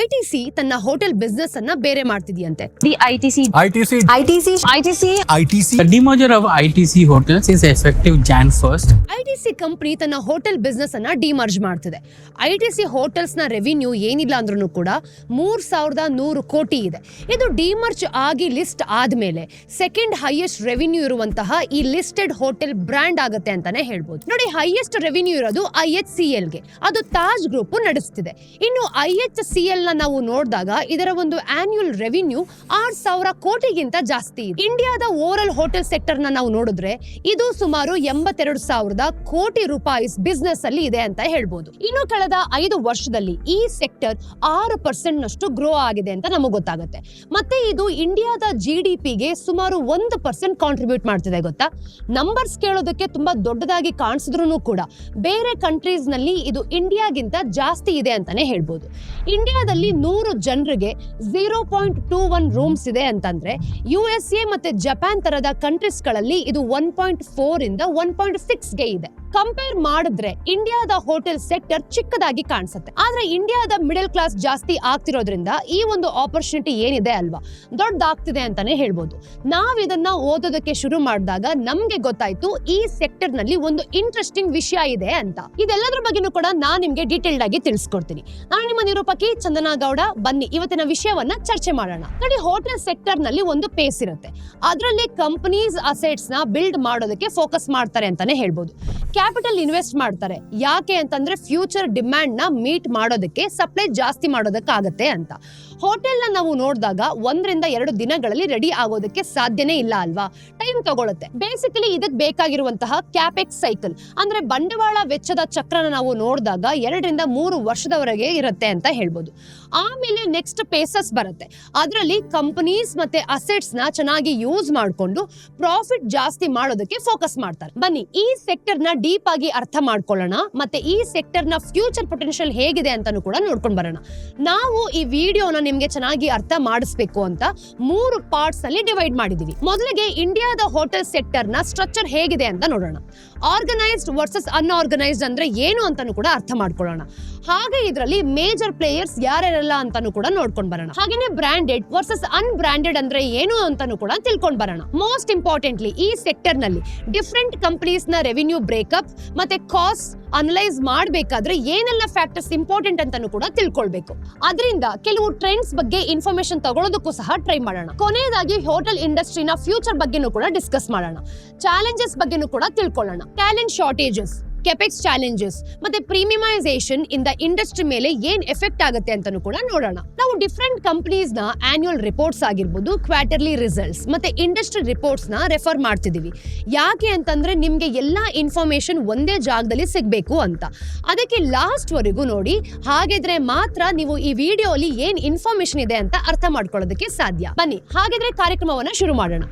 ITC ತನ್ನ hotel business ಅನ್ನ ಬೇರೆ ಮಾಡ್ತಿದ್ಯಂತೆ. The ITC ITC ITC ITC ITC The demerger of ITC hotels is effective Jan 1st. ITC company ತನ್ನ hotel business ಅನ್ನ demerge ಮಾಡ್ತಿದೆ. ITC ಹೋಟೆಲ್ಸ್ನ ರೆವಿನ್ಯೂ ಏನಿಲ್ಲ ಅಂದ್ರೂ ಕೂಡ ಮೂರ್ ಸಾವಿರದ ನೂರು ಕೋಟಿ ಇದೆ. ಇದು ಡಿಮರ್ಜ್ ಆಗಿ ಲಿಸ್ಟ್ ಆದ್ಮೇಲೆ ಸೆಕೆಂಡ್ ಹೈಯೆಸ್ಟ್ ರೆವಿನ್ಯೂ ಇರುವಂತಹ ಈ ಲಿಸ್ಟೆಡ್ ಹೋಟೆಲ್ ಬ್ರ್ಯಾಂಡ್ ಆಗುತ್ತೆ ಅಂತಾನೆ ಹೇಳ್ಬೋದು. ನೋಡಿ ಹೈಯೆಸ್ಟ್ ರೆವಿನ್ಯೂ ಇರೋದು ಐ ಎಚ್ ಸಿ ಎಲ್ಗೆ. ಅದು ತಾಜ್ ಗ್ರೂಪ್ ನಡೆಸ್ತಿದೆ. ಇನ್ನು ಐ ಎಚ್ ಸಿ ಎಲ್ನ ನಾವು ನೋಡಿದಾಗ ಇದರ ಒಂದು ಆನ್ಯುಯಲ್ ರೆವಿನ್ಯೂ ಆರ್ ಸಾವಿರ ಕೋಟಿಗಿಂತ ಜಾಸ್ತಿ ಇದೆ. ಇಂಡಿಯಾದ ಓವರ್ ಹೋಟೆಲ್ ಸೆಕ್ಟರ್ ನಾವು ನೋಡಿದ್ರೆ ಇದು ಸುಮಾರು ಎಂಬತ್ತೆರಡು ಸಾವಿರದ ಕೋಟಿ ರೂಪಾಯಿ ಬಿಸ್ನೆಸ್ ಅಲ್ಲಿ ಇದೆ ಅಂತ ಹೇಳ್ಬೋದು. ಇನ್ನು ಕಳೆದ ಐದು ವರ್ಷದಲ್ಲಿ ಈ ಸೆಕ್ಟರ್ ಆರು ಪರ್ಸೆಂಟ್ ನಷ್ಟು ಗ್ರೋ ಆಗಿದೆ ಅಂತ ನಮಗೆ ಗೊತ್ತಾಗುತ್ತೆ. ಮತ್ತೆ ಇದು ಇಂಡಿಯಾದ ಜಿ ಡಿ ಪಿಗೆ ಸುಮಾರು ಒಂದು ಪರ್ಸೆಂಟ್ ಕಾಂಟ್ರಿಬ್ಯೂಟ್ ಮಾಡ್ತಿದೆ ಗೊತ್ತಾ? ನಂಬರ್ಸ್ ಕೇಳೋದಕ್ಕೆ ತುಂಬಾ ದೊಡ್ಡದಾಗಿ ಕಾಣಿಸಿದ್ರು ಕೂಡ ಬೇರೆ ಕಂಟ್ರೀಸ್ನಲ್ಲಿ ಇದು ಇಂಡಿಯಾಗಿಂತ ಜಾಸ್ತಿ ಇದೆ ಅಂತಾನೆ ಹೇಳ್ಬೋದು. ಇಂಡಿಯಾದಲ್ಲಿ ನೂರು ಜನರಿಗೆ zero point two one rooms ಇದೆ ಅಂತಂದ್ರೆ ಯು ಎಸ್ ಎ ಮತ್ತೆ ಜಪಾನ್ ತರದ ಕಂಟ್ರೀಸ್ಗಳಲ್ಲಿ ಇದು ಒನ್ ಪಾಯಿಂಟ್ ಫೋರ್ ಇಂದ ಒನ್ ಪಾಯಿಂಟ್ ಸಿಕ್ಸ್ಗೆ ಇದೆ. ಕಂಪೇರ್ ಮಾಡಿದ್ರೆ ಇಂಡಿಯಾದ ಹೋಟೆಲ್ ಸೆಕ್ಟರ್ ಚಿಕ್ಕದಾಗಿ ಕಾಣಿಸುತ್ತೆ. ಆದ್ರೆ ಇಂಡಿಯಾದ ಮಿಡಲ್ ಕ್ಲಾಸ್ ಜಾಸ್ತಿ ಆಗ್ತಿರೋದ್ರಿಂದ ಈ ಒಂದು ಆಪರ್ಚುನಿಟಿ ಏನಿದೆ ಅಲ್ವಾ? ದೊಡ್ಡದಾಗ್ತಿದೆ ಅಂತಾನೆ ಹೇಳ್ಬೋದು. ನಾವ್ ಇದನ್ನ ಓದೋದಕ್ಕೆ ಶುರು ಮಾಡಿದಾಗ ನಮ್ಗೆ ಗೊತ್ತಾಯ್ತು ಈ ಸೆಕ್ಟರ್ನಲ್ಲಿ ಒಂದು ಇಂಟ್ರೆಸ್ಟಿಂಗ್ ವಿಷಯ ಇದೆ ಅಂತ. ಇದೆಲ್ಲದ್ರ ಬಗ್ಗೆನೂ ಕೂಡ ನಾನ್ ನಿಮ್ಗೆ ಡೀಟೇಲ್ಡ್ ಆಗಿ ತಿಳಿಸ್ಕೊಡ್ತೀನಿ. ನಾನು ನಿಮ್ಮ ನಿರೂಪಕಿ ಚಂದನಾ ಗೌಡ ಬನ್ನಿ, ಇವತ್ತಿನ ವಿಷಯವನ್ನ ಚರ್ಚೆ ಮಾಡೋಣ. ನೋಡಿ ಹೋಟೆಲ್ ಸೆಕ್ಟರ್ನಲ್ಲಿ ಒಂದು ಪೇಸ್ ಇರುತ್ತೆ. ಅದರಲ್ಲಿ ಕಂಪನೀಸ್ ಅಸೆಟ್ಸ್ನ ಬಿಲ್ಡ್ ಮಾಡೋದಕ್ಕೆ ಫೋಕಸ್ ಮಾಡ್ತಾರೆ ಅಂತಾನೆ ಹೇಳ್ಬೋದು. ಕ್ಯಾಪಿಟಲ್ ಇನ್ವೆಸ್ಟ್ ಮಾಡ್ತಾರೆ. ಯಾಕೆ ಅಂತಂದ್ರೆ ಫ್ಯೂಚರ್ ಡಿಮ್ಯಾಂಡ್ನ ಮೀಟ್ ಮಾಡೋದಕ್ಕೆ ಸಪ್ಲೈ ಜಾಸ್ತಿ ಮಾಡೋದಕ್ಕಾಗತ್ತೆ ಅಂತ. ಹೋಟೆಲ್ನ ನಾವು ನೋಡಿದಾಗ ಒಂದರಿಂದ ಎರಡು ದಿನಗಳಲ್ಲಿ ರೆಡಿ ಆಗೋದಕ್ಕೆ ಸಾಧ್ಯನೇ ಇಲ್ಲ ಅಲ್ವಾ? ಟೈಮ್ ತಗೊಳುತ್ತೆ. ಬೇಸಿಕಲಿ ಇದಕ್ಕೆ ಬೇಕಾಗಿರುವಂತಹ ಕ್ಯಾಪೆಕ್ಸ್ ಸೈಕಲ್ ಅಂದ್ರೆ ಬಂಡವಾಳ ವೆಚ್ಚದ ಚಕ್ರನ ನಾವು ನೋಡಿದಾಗ ಎರಡರಿಂದ ಮೂರು ವರ್ಷದವರೆಗೆ ಇರುತ್ತೆ ಅಂತ ಹೇಳ್ಬೋದು. ಆಮೇಲೆ ನೆಕ್ಸ್ಟ್ ಪೇಸಸ್ ಬರುತ್ತೆ. ಅದರಲ್ಲಿ ಕಂಪನೀಸ್ ಮತ್ತೆ ಅಸೆಟ್ಸ್ನ ಚೆನ್ನಾಗಿ ಯೂಸ್ ಮಾಡಿಕೊಂಡು ಪ್ರಾಫಿಟ್ ಜಾಸ್ತಿ ಮಾಡೋದಕ್ಕೆ ಫೋಕಸ್ ಮಾಡ್ತಾರೆ. ಬನ್ನಿ, ಈ ಸೆಕ್ಟರ್ನ ಡೀಪ್ ಆಗಿ ಅರ್ಥ ಮಾಡ್ಕೊಳ್ಳೋಣ, ಮತ್ತೆ ಈ ಸೆಕ್ಟರ್ನ ಫ್ಯೂಚರ್ ಪೊಟೆನ್ಶಿಯಲ್ ಹೇಗಿದೆ ಅಂತಾನು ಕೂಡ ನೋಡ್ಕೊಂಡು ಬರೋಣ. ನಾವು ಈ ವಿಡಿಯೋನ ನಿಮ್ಗೆ ಚೆನ್ನಾಗಿ ಅರ್ಥ ಮಾಡಿಸ್ಬೇಕು ಅಂತ ಮೂರು ಪಾರ್ಟ್ಸ್ ಅಲ್ಲಿ ಡಿವೈಡ್ ಮಾಡಿದೀವಿ. ಮೊದಲಿಗೆ ಇಂಡಿಯಾದ ಹೋಟೆಲ್ ಸೆಕ್ಟರ್ನ ಸ್ಟ್ರಕ್ಚರ್ ಹೇಗಿದೆ ಅಂತ ನೋಡೋಣ. ಆರ್ಗನೈಸ್ಡ್ ವರ್ಸಸ್ ಅನ್ಆರ್ಗನೈಸ್ಡ್ ಅಂದ್ರೆ ಏನು ಅಂತಾನು ಕೂಡ ಅರ್ಥ ಮಾಡ್ಕೊಳ್ಳೋಣ. ಹಾಗೆ ಇದರಲ್ಲಿ ಮೇಜರ್ ಪ್ಲೇಯರ್ಸ್ ಯಾರ್ಯಾರೆಲ್ಲ ಅಂತಾನು ಕೂಡ ನೋಡ್ಕೊಂಡು ಬರೋಣ. ಹಾಗೇನೆ ಬ್ರಾಂಡೆಡ್ ವರ್ಸಸ್ ಅನ್ಬ್ರಾಂಡೆಡ್ ಅಂದ್ರೆ ಏನು ಅಂತಾನು ಕೂಡ ತಿಳ್ಕೊಂಡು ಬರೋಣ. ಮೋಸ್ಟ್ ಇಂಪಾರ್ಟೆಂಟ್ಲಿ ಈ ಸೆಕ್ಟರ್ನಲ್ಲಿ ಡಿಫ್ರೆಂಟ್ ಕಂಪನೀಸ್ನ ರೆವಿನ್ಯೂ ಬ್ರೇಕಪ್ ಮತ್ತೆ ಕಾಸ್ಟ್ ಅನಲೈಸ್ ಮಾಡಬೇಕಾದ್ರೆ ಏನೆಲ್ಲ ಫ್ಯಾಕ್ಟರ್ಸ್ ಇಂಪಾರ್ಟೆಂಟ್ ಅಂತಾನು ಕೂಡ ತಿಳ್ಕೊಳ್ಬೇಕು. ಅದರಿಂದ ಕೆಲವು ಟ್ರೆಂಡ್ಸ್ ಬಗ್ಗೆ ಇನ್ಫಾರ್ಮೇಶನ್ ತಗೊಳ್ಳೋದಕ್ಕೂ ಸಹ ಟ್ರೈ ಮಾಡೋಣ. ಕೊನೆಯದಾಗಿ ಹೋಟೆಲ್ ಇಂಡಸ್ಟ್ರಿನ ಫ್ಯೂಚರ್ ಬಗ್ಗೆನೂ ಕೂಡ ಡಿಸ್ಕಸ್ ಮಾಡೋಣ. ಚಾಲೆಂಜಸ್ ಬಗ್ಗೆನೂ ಕೂಡ ತಿಳ್ಕೊಳ್ಳೋಣ. ಟ್ಯಾಲೆಂಟ್ ಶಾರ್ಟೇಜಸ್ ಕೆಪೆಕ್ಸ್ ಚಾಲೆಂಜಸ್ ಮತ್ತೆ ಪ್ರೀಮಿಯಮೈಸೇಷನ್ ಇಂದ ಇಂಡಸ್ಟ್ರಿ ಮೇಲೆ ಏನ್ ಎಫೆಕ್ಟ್ ಆಗುತ್ತೆ ಅಂತಾನು ಕೂಡ ನೋಡೋಣ. ನಾವು ಡಿಫ್ರೆಂಟ್ ಕಂಪನೀಸ್ನ ಆನ್ಯುವಲ್ ರಿಪೋರ್ಟ್ಸ್ ಆಗಿರ್ಬೋದು ಕ್ವಾರ್ಟರ್ಲಿ ರಿಸಲ್ಟ್ಸ್ ಮತ್ತೆ ಇಂಡಸ್ಟ್ರಿ ರಿಪೋರ್ಟ್ಸ್ನ ರೆಫರ್ ಮಾಡ್ತಿದೀವಿ. ಯಾಕೆ ಅಂತಂದ್ರೆ ನಿಮ್ಗೆ ಎಲ್ಲಾ ಇನ್ಫಾರ್ಮೇಶನ್ ಒಂದೇ ಜಾಗದಲ್ಲಿ ಸಿಗಬೇಕು ಅಂತ. ಅದಕ್ಕೆ ಲಾಸ್ಟ್ ವರೆಗೂ ನೋಡಿ, ಹಾಗಿದ್ರೆ ಮಾತ್ರ ನೀವು ಈ ವಿಡಿಯೋ ಅಲ್ಲಿ ಏನ್ ಇನ್ಫಾರ್ಮೇಶನ್ ಇದೆ ಅಂತ ಅರ್ಥ ಮಾಡ್ಕೊಳ್ಳೋದಕ್ಕೆ ಸಾಧ್ಯ. ಬನ್ನಿ, ಹಾಗಿದ್ರೆ ಕಾರ್ಯಕ್ರಮವನ್ನ ಶುರು ಮಾಡೋಣ.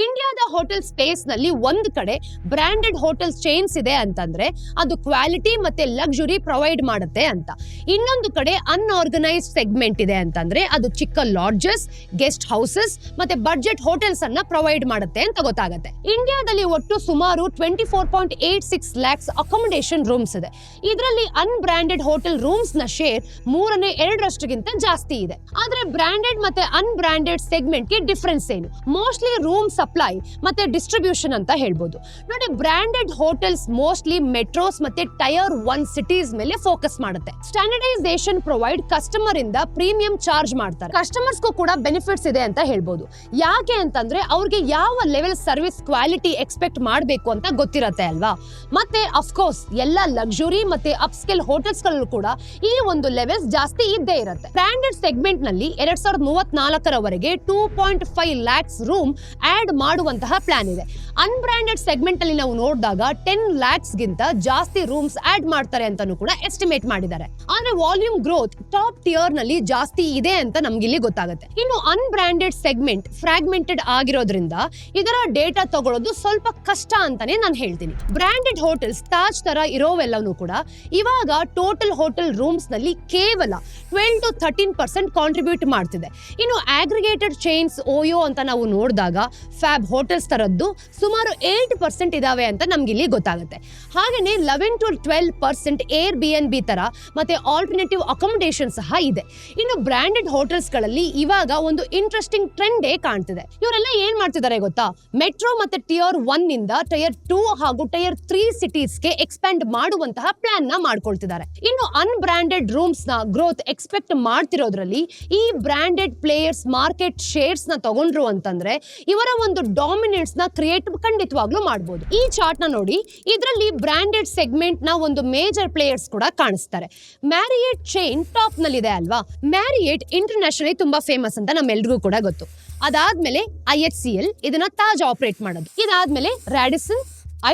ಇಂಡಿಯಾದ ಹೋಟೆಲ್ ಸ್ಪೇಸ್ನಲ್ಲಿ ಒಂದ್ ಕಡೆ ಬ್ರಾಂಡೆಡ್ ಹೋಟೆಲ್ ಚೈನ್ಸ್ ಇದೆ ಅಂತಂದ್ರೆ ಅದು ಕ್ವಾಲಿಟಿ ಮತ್ತೆ ಲಕ್ಸುರಿ ಪ್ರೊವೈಡ್ ಮಾಡುತ್ತೆ ಅಂತ. ಇನ್ನೊಂದು ಕಡೆ ಅನ್ಆರ್ಗನೈಸ್ಡ್ ಸೆಗ್ಮೆಂಟ್ ಇದೆ ಅಂತಂದ್ರೆ ಅದು ಚಿಕ್ಕ ಲಾಡ್ಜಸ್ ಗೆಸ್ಟ್ ಹೌಸಸ್ ಮತ್ತೆ ಬಡ್ಜೆಟ್ ಹೋಟೆಲ್ಸ್ ಅನ್ನ ಪ್ರೊವೈಡ್ ಮಾಡುತ್ತೆ ಅಂತ ಗೊತ್ತಾಗುತ್ತೆ. ಇಂಡಿಯಾದಲ್ಲಿ ಒಟ್ಟು ಸುಮಾರು twenty four point eight six lakhs accommodation rooms ಇದೆ. ಇದರಲ್ಲಿ ಅನ್ಬ್ರಾಂಡೆಡ್ ಹೋಟೆಲ್ ರೂಮ್ಸ್ನ ಶೇರ್ ಮೂರನೇ ಎರಡರಷ್ಟಿಗಿಂತ ಜಾಸ್ತಿ ಇದೆ. ಆದ್ರೆ ಬ್ರಾಂಡೆಡ್ ಮತ್ತೆ ಅನ್ಬ್ರಾಂಡೆಡ್ ಸೆಗ್ಮೆಂಟ್ಗೆ ಡಿಫ್ರೆನ್ಸ್ ಏನು? ಮೋಸ್ಟ್ಲಿ ರೂಮ್ ಸಪ್ಲೈ ಮತ್ತೆ ಡಿಸ್ಟ್ರಿಬ್ಯೂಷನ್ ಅಂತ ಹೇಳ್ಬೋದು. ನೋಡಿ ಬ್ರಾಂಡೆಡ್ ಹೋಟೆಲ್ಸ್ ಮೋಸ್ಟ್ಲಿ ಮೆಟ್ರೋಸ್ ಮತ್ತೆ ಟೈರ್ ಒನ್ ಸಿಟೀಸ್ ಮೇಲೆ ಫೋಕಸ್ ಮಾಡುತ್ತೆ. ಸ್ಟ್ಯಾಂಡರ್ಡೈಸೇಷನ್ ಪ್ರೊವೈಡ್ ಕಸ್ಟಮರ್ ಇಂದ ಪ್ರೀಮಿಯಂ ಚಾರ್ಜ್ ಮಾಡ್ತಾರೆ. ಕಸ್ಟಮರ್ಸ್ಗೂ ಕೂಡ ಬೆನಿಫಿಟ್ಸ್ ಇದೆ ಅಂತ ಹೇಳ್ಬೋದು. ಯಾಕೆ ಅಂತಂದ್ರೆ, ಅವ್ರಿಗೆ ಯಾವ ಲೆವೆಲ್ ಸರ್ವಿಸ್ ಕ್ವಾಲಿಟಿ ಎಕ್ಸ್ಪೆಕ್ಟ್ ಮಾಡಬೇಕು ಅಂತ ಗೊತ್ತಿರತ್ತೆ ಅಲ್ವಾ? ಮತ್ತೆ ಅಫ್ಕೋರ್ಸ್ ಎಲ್ಲ ಲಕ್ಸುರಿ ಮತ್ತೆ ಅಪ್ಸ್ಕೆಲ್ ಹೋಟೆಲ್ಸ್ ಗಳಲ್ಲೂ ಕೂಡ ಈ ಒಂದು ಲೆವೆಲ್ಸ್ ಜಾಸ್ತಿ ಇದ್ದೇ ಇರುತ್ತೆ. ಬ್ರಾಂಡೆಡ್ ಸೆಗ್ಮೆಂಟ್ನಲ್ಲಿ ಎರಡ್ ಸಾವಿರದ ಮೂವತ್ನಾಲ್ಕರವರೆಗೆ two point five lakhs room add ಮಾಡುವಂತಹ ಪ್ಲಾನ್ ಇದೆ. ಅನ್ಬ್ರಾಂಡೆಡ್ ಸೆಗ್ಮೆಂಟ್ ಅಲ್ಲಿ ನಾವು ನೋಡಿದಾಗ ಟೆನ್ ಲ್ಯಾಕ್ಸ್ ಗಿಂತ ಜಾಸ್ತಿ ರೂಮ್ಸ್ ಆಡ್ ಮಾಡ್ತಾರೆ ಅಂತಾನು ಕೂಡ ಎಸ್ಟಿಮೇಟ್ ಮಾಡಿದ್ದಾರೆ. ಆದ್ರೆ ವಾಲ್ಯೂಮ್ ಗ್ರೋತ್ ಟಾಪ್ ಟಿಯರ್ನಲ್ಲಿ ಜಾಸ್ತಿ ಇದೆ ಅಂತ ನಮ್ಗೆ ಇಲ್ಲಿ ಗೊತ್ತಾಗುತ್ತೆ. ಇನ್ನು ಅನ್ಬ್ರಾಂಡೆಡ್ ಸೆಗ್ಮೆಂಟ್ ಫ್ರಾಗ್ಮೆಂಟೆಡ್ ಆಗಿರೋದ್ರಿಂದ ಇದರ ಡೇಟಾ ತಗೊಳ್ಳೋದು ಸ್ವಲ್ಪ ಕಷ್ಟ ಅಂತಾನೆ ನಾನು ಹೇಳ್ತೀನಿ. ಬ್ರಾಂಡೆಡ್ ಹೋಟೆಲ್ಸ್ ತಾಜ್ ತರ ಇರೋವೆಲ್ಲವೂ ಕೂಡ ಇವಾಗ ಟೋಟಲ್ ಹೋಟೆಲ್ ರೂಮ್ಸ್ನಲ್ಲಿ ಕೇವಲ twelve to thirteen percent contribute ಮಾಡ್ತಿದೆ. ಇನ್ನು ಆಗ್ರಿಗೇಟೆಡ್ ಚೈನ್ಸ್ ಓಯೋ ಅಂತ ನಾವು ನೋಡಿದಾಗ ಫ್ಯಾಬ್ ಹೋಟೆಲ್ಸ್ ತರದ್ದು ಸುಮಾರು ಏಟ್ ಪರ್ಸೆಂಟ್ ಇದಾವೆ ಅಂತ ನಮ್ಗೆ ಇಲ್ಲಿ ಗೊತ್ತಾಗುತ್ತೆ. ಹಾಗೆಯೇ eleven to twelve percent air B N B ತರ ಮತ್ತೆ ಆಲ್ಟರ್ನೇಟಿವ್ ಅಕಾಮಿಡೇಷನ್ ಸಹ ಇದೆ. ಇನ್ನು ಬ್ರಾಂಡೆಡ್ ಹೋಟೆಲ್ಸ್ಗಳಲ್ಲಿ ಇವಾಗ ಒಂದು ಇಂಟ್ರೆಸ್ಟಿಂಗ್ ಟ್ರೆಂಡೇ ಕಾಣ್ತಿದೆ. ಇವರೆಲ್ಲ ಏನ್ ಮಾಡ್ತಿದ್ದಾರೆ ಗೊತ್ತಾ? ಮೆಟ್ರೋ ಮತ್ತೆ ಟಿಯರ್ ಒನ್ನಿಂದ ಟೈರ್ ಟೂ ಹಾಗೂ ಟೈರ್ ತ್ರೀ ಸಿಟೀಸ್ಗೆ ಎಕ್ಸ್ಪ್ಯಾಂಡ್ ಮಾಡುವಂತಹ ಪ್ಲಾನ್ನ ಮಾಡ್ಕೊಳ್ತಿದ್ದಾರೆ ಇನ್ನು ಅನ್ಬ್ರಾಂಡೆಡ್ ರೂಮ್ಸ್ನ ಗ್ರೋತ್ ಎಕ್ಸ್ಪೆಕ್ಟ್ ಮಾಡ್ತಿರೋದ್ರಲ್ಲಿ ಈ ಬ್ರಾಂಡೆಡ್ ಪ್ಲೇಯರ್ಸ್ ಮಾರ್ಕೆಟ್ ಶೇರ್ಸ್ನ ತಗೊಂಡ್ರು ಅಂತಂದ್ರೆ ಇವರ ಒಂದು ಡಾಮಿನೆನ್ಸ್ನ ಕ್ರಿಯೇಟ್ ಖಂಡಿತವಾಗ್ಲೂ ಮಾಡಬಹುದು ಈ ಚಾರ್ಟ್ನ ನೋಡಿ, ಇದರಲ್ಲಿ ಬ್ರಾಂಡೆಡ್ ಸೆಗ್ಮೆಂಟ್ನ ಒಂದು ಮೇಜರ್ ಪ್ಲೇಯರ್ಸ್ ಕೂಡ ಕಾಣಿಸ್ತಾರೆ. ಮ್ಯಾರಿಯೇಟ್ ಚೈನ್ ಟಾಪ್ ನಲ್ಲಿದೆ ಅಲ್ವಾ? ಮ್ಯಾರಿಯೇಟ್ ಇಂಟರ್ನ್ಯಾಷನಲಿ ತುಂಬಾ ಫೇಮಸ್ ಅಂತ ನಮ್ಮೆಲ್ರಿಗೂ ಕೂಡ ಗೊತ್ತು. ಅದಾದ್ಮೇಲೆ ಐ ಎಚ್ ಸಿ ಎಲ್ ಇದನ್ನ ತಾಜ್ ಆಪರೇಟ್ ಮಾಡೋದು. ಇದಾದ್ಮೇಲೆ Radisson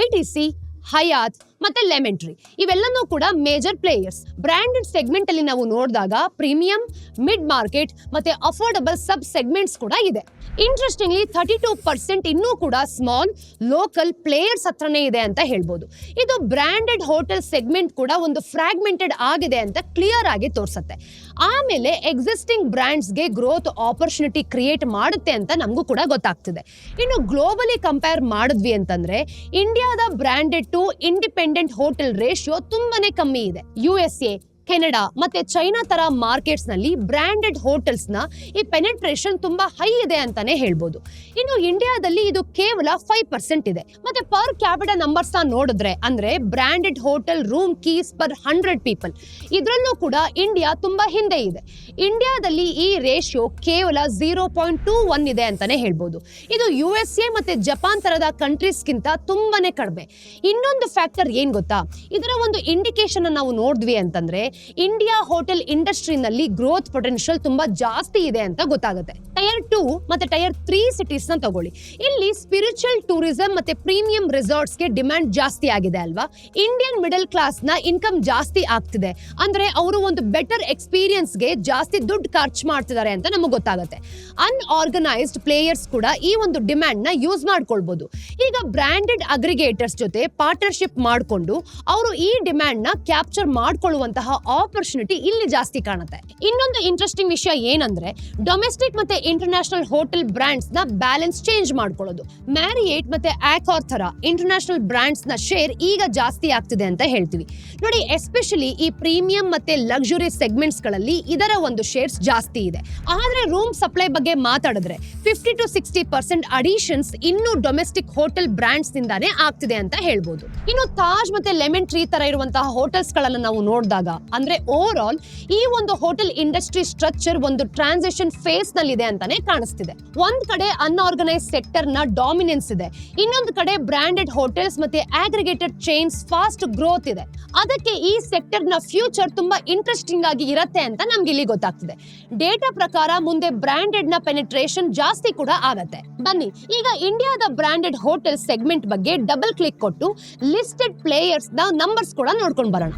I T C Hyatt ಮತ್ತೆ ಲೆಮೆಂಟ್ರಿ. ಇವೆಲ್ಲನೂ ಕೂಡ ಮೇಜರ್ ಪ್ಲೇಯರ್ಸ್ ಬ್ರ್ಯಾಂಡೆಡ್ ಸೆಗ್ಮೆಂಟ್ ಅಲ್ಲಿ ನಾವು ನೋಡಿದಾಗ ಪ್ರೀಮಿಯಂ ಮಿಡ್ ಮಾರ್ಕೆಟ್ ಮತ್ತೆ ಅಫೋರ್ಡಬಲ್ ಸಬ್ ಸೆಗ್ಮೆಂಟ್ಸ್ ಕೂಡ ಇದೆ. ಇಂಟ್ರೆಸ್ಟಿಂಗ್ಲಿ ಥರ್ಟಿ ಟೂ ಪರ್ಸೆಂಟ್ ಇನ್ನೂ ಕೂಡ ಸ್ಮಾಲ್ ಲೋಕಲ್ ಪ್ಲೇಯರ್ಸ್ ಹತ್ರನೇ ಇದೆ ಅಂತ ಹೇಳ್ಬೋದು. ಇದು ಬ್ರ್ಯಾಂಡೆಡ್ ಹೋಟೆಲ್ ಸೆಗ್ಮೆಂಟ್ ಕೂಡ ಒಂದು ಫ್ರಾಗ್ಮೆಂಟೆಡ್ ಆಗಿದೆ ಅಂತ ಕ್ಲಿಯರ್ ಆಗಿ ತೋರಿಸುತ್ತೆ. ಆಮೇಲೆ ಎಕ್ಸಿಸ್ಟಿಂಗ್ ಬ್ರ್ಯಾಂಡ್ಸ್ಗೆ ಗ್ರೋತ್ ಆಪರ್ಚುನಿಟಿ ಕ್ರಿಯೇಟ್ ಮಾಡುತ್ತೆ ಅಂತ ನಮಗೂ ಕೂಡ ಗೊತ್ತಾಗ್ತಿದೆ. ಇನ್ನು ಗ್ಲೋಬಲಿ ಕಂಪೇರ್ ಮಾಡಿದ್ವಿ ಅಂತಂದ್ರೆ ಇಂಡಿಯಾದ branded to independent hotel ratio ತುಂಬಾನೇ ಕಮ್ಮಿ ಇದೆ. ಯು ಎಸ್ ಎ ಕೆನಡಾ ಮತ್ತೆ ಚೈನಾ ತರ ಮಾರ್ಕೆಟ್ಸ್ನಲ್ಲಿ ಬ್ರಾಂಡೆಡ್ ಹೋಟೆಲ್ಸ್ನ ಈ ಪೆನೆಟ್ರೇಷನ್ ತುಂಬಾ ಹೈ ಇದೆ ಅಂತಾನೆ ಹೇಳ್ಬೋದು. ಇನ್ನು ಇಂಡಿಯಾದಲ್ಲಿ ಇದು ಕೇವಲ ಫೈವ್ ಪರ್ಸೆಂಟ್ ಇದೆ. ಮತ್ತೆ ಪರ್ ಕ್ಯಾಪಿಟಲ್ ನಂಬರ್ಸ್ನ ನೋಡಿದ್ರೆ ಅಂದ್ರೆ branded hotel room keys per hundred people ಇದರಲ್ಲೂ ಕೂಡ ಇಂಡಿಯಾ ತುಂಬಾ ಹಿಂದೆ ಇದೆ. ಇಂಡಿಯಾದಲ್ಲಿ ಈ ರೇಷಿಯೋ ಕೇವಲ ಝೀರೋ ಪಾಯಿಂಟ್ ಟೂ ಒನ್ ಇದೆ ಅಂತಾನೆ ಹೇಳ್ಬೋದು. ಇದು ಯು ಎಸ್ ಎ ಮತ್ತೆ ಜಪಾನ್ ತರದ ಕಂಟ್ರೀಸ್ಗಿಂತ ತುಂಬಾನೇ ಕಡಿಮೆ. ಇನ್ನೊಂದು ಫ್ಯಾಕ್ಟರ್ ಏನ್ ಗೊತ್ತಾ? ಇದರ ಒಂದು ಇಂಡಿಕೇಶನ್ ನಾವು ನೋಡಿದ್ವಿ ಅಂತಂದ್ರೆ ಇಂಡಿಯಾ ಹೋಟೆಲ್ ಇಂಡಸ್ಟ್ರಿನಲ್ಲಿ ಗ್ರೋತ್ ಪೊಟೆನ್ಷಿಯಲ್ ತುಂಬಾ ಜಾಸ್ತಿ ಇದೆ ಅಂತ ಗೊತ್ತಾಗುತ್ತೆ. ಟೈರ್ ಟೂ ಮತ್ತೆ ಟೈರ್ ತ್ರೀ ಸಿಟೀಸ್ನ ತಗೊಳ್ಳಿ. ಇಲ್ಲಿ ಸ್ಪಿರಿಚುವಲ್ ಟೂರಿಸಂ ಮತ್ತೆ ಪ್ರೀಮಿಯಂ ರೆಸಾರ್ಟ್ಸ್ಗೆ ಡಿಮ್ಯಾಂಡ್ ಜಾಸ್ತಿ ಆಗಿದೆ ಅಲ್ವಾ? ಇಂಡಿಯನ್ ಮಿಡಲ್ ಕ್ಲಾಸ್ನ ಇನ್ಕಮ್ ಜಾಸ್ತಿ ಆಗ್ತಿದೆ. ಅಂದ್ರೆ ಅವರು ಒಂದು ಬೆಟರ್ ಎಕ್ಸ್ಪೀರಿಯನ್ಸ್ಗೆ ಜಾಸ್ತಿ ದುಡ್ಡು ಖರ್ಚು ಮಾಡ್ತಿದ್ದಾರೆ ಅಂತ ನಮಗೆ ಗೊತ್ತಾಗುತ್ತೆ. ಅನ್ಆರ್ಗನೈಸ್ಡ್ ಪ್ಲೇಯರ್ಸ್ ಕೂಡ ಈ ಒಂದು ಡಿಮ್ಯಾಂಡ್ನ ಯೂಸ್ ಮಾಡ್ಕೊಳ್ಬಹುದು ಈಗ ಬ್ರಾಂಡೆಡ್ ಅಗ್ರಿಗೇಟರ್ಸ್ ಜೊತೆ ಪಾರ್ಟ್ನರ್ಶಿಪ್ ಮಾಡಿಕೊಂಡು ಅವರು ಈ ಡಿಮ್ಯಾಂಡ್ನ ಕ್ಯಾಪ್ಚರ್ ಮಾಡ್ಕೊಳ್ಳುವಂತಹ ಆಪರ್ಚುನಿಟಿ ಇಲ್ಲಿ ಜಾಸ್ತಿ ಕಾಣುತ್ತೆ. ಇನ್ನೊಂದು ಇಂಟ್ರೆಸ್ಟಿಂಗ್ ವಿಷಯ ಏನಂದ್ರೆ ಡೊಮೆಸ್ಟಿಕ್ ಮತ್ತೆ ಇಂಟರ್ನ್ಯಾಷನಲ್ ಹೋಟೆಲ್ ಬ್ರಾಂಡ್ಸ್ನ ಬ್ಯಾಲೆನ್ಸ್ ಚೇಂಜ್ ಮಾಡ್ಕೊಳ್ಳೋದು. ಮ್ಯಾರಿಯೇಟ್ ಮತ್ತೆ ಆಕಾರ್ ತರ ಇಂಟರ್ನ್ಯಾಷನಲ್ ಬ್ರಾಂಡ್ಸ್ನ ಶೇರ್ ಈಗ ಜಾಸ್ತಿ ಆಗ್ತಿದೆ ಅಂತ ಹೇಳ್ತೀವಿ. ನೋಡಿ ಎಸ್ಪೆಷಲಿ ಈ ಪ್ರೀಮಿಯಂ ಮತ್ತೆ ಲಕ್ಸುರಿ ಸೆಗ್ಮೆಂಟ್ಸ್ಗಳಲ್ಲಿ ಇದರ ಒಂದು ಶೇರ್ಸ್ ಜಾಸ್ತಿ ಇದೆ. ಆದ್ರೆ ರೂಮ್ ಸಪ್ಲೈ ಬಗ್ಗೆ ಮಾತಾಡಿದ್ರೆ fifty to sixty percent additions ಇನ್ನು ಡೊಮೆಸ್ಟಿಕ್ ಹೋಟೆಲ್ ಬ್ರಾಂಡ್ಸ್ ನಿಂದಾನೇ ಆಗ್ತಿದೆ ಅಂತ ಹೇಳ್ಬೋದು. ಇನ್ನು ತಾಜ್ ಮತ್ತೆ ಲೆಮನ್ ಟ್ರೀ ತರ ಇರುವಂತಹ ಹೋಟೆಲ್ಸ್ ಗಳನ್ನ ನಾವು ನೋಡಿದಾಗ ಅಂದ್ರೆ ಓವರ್ ಆಲ್ ಈ ಒಂದು ಹೋಟೆಲ್ ಇಂಡಸ್ಟ್ರಿ ಸ್ಟ್ರಕ್ಚರ್ ಒಂದು ಟ್ರಾನ್ಸಾಕ್ಷನ್ ಫೇಸ್ನಲ್ಲಿ ಇದೆ ಅಂತಾನೆ ಕಾಣಿಸ್ತಿದೆ. ಒಂದ್ ಕಡೆ ಅನ್ಆರ್ಗನೈಸ್ ಸೆಕ್ಟರ್ನ ಡಾಮಿನೆನ್ಸ್ ಇದೆ. ಇನ್ನೊಂದು ಕಡೆ ಬ್ರಾಂಡೆಡ್ ಹೋಟೆಲ್ಸ್ ಮತ್ತೆ ಆಗ್ರಿಗೇಟೆಡ್ ಚೈನ್ಸ್ ಫಾಸ್ಟ್ ಗ್ರೋತ್ ಇದೆ. ಅದಕ್ಕೆ ಈ ಸೆಕ್ಟರ್ನ ಫ್ಯೂಚರ್ ತುಂಬಾ ಇಂಟ್ರೆಸ್ಟಿಂಗ್ ಆಗಿ ಇರತ್ತೆ ಅಂತ ನಮ್ಗೆ ಇಲ್ಲಿ ಗೊತ್ತಾಗ್ತಿದೆ. ಡೇಟಾ ಪ್ರಕಾರ ಮುಂದೆ ಬ್ರಾಂಡೆಡ್ನ ಪೆನಿಟ್ರೇಷನ್ ಜಾಸ್ತಿ ಕೂಡ ಆಗತ್ತೆ. ಬನ್ನಿ, ಈಗ ಇಂಡಿಯಾದ ಬ್ರಾಂಡೆಡ್ ಹೋಟೆಲ್ ಸೆಗ್ಮೆಂಟ್ ಬಗ್ಗೆ ಡಬಲ್ ಕ್ಲಿಕ್ ಕೊಟ್ಟು ಲಿಸ್ಟೆಡ್ ಪ್ಲೇಯರ್ಸ್ನ ನಂಬರ್ಸ್ ಕೂಡ ನೋಡ್ಕೊಂಡು ಬರೋಣ.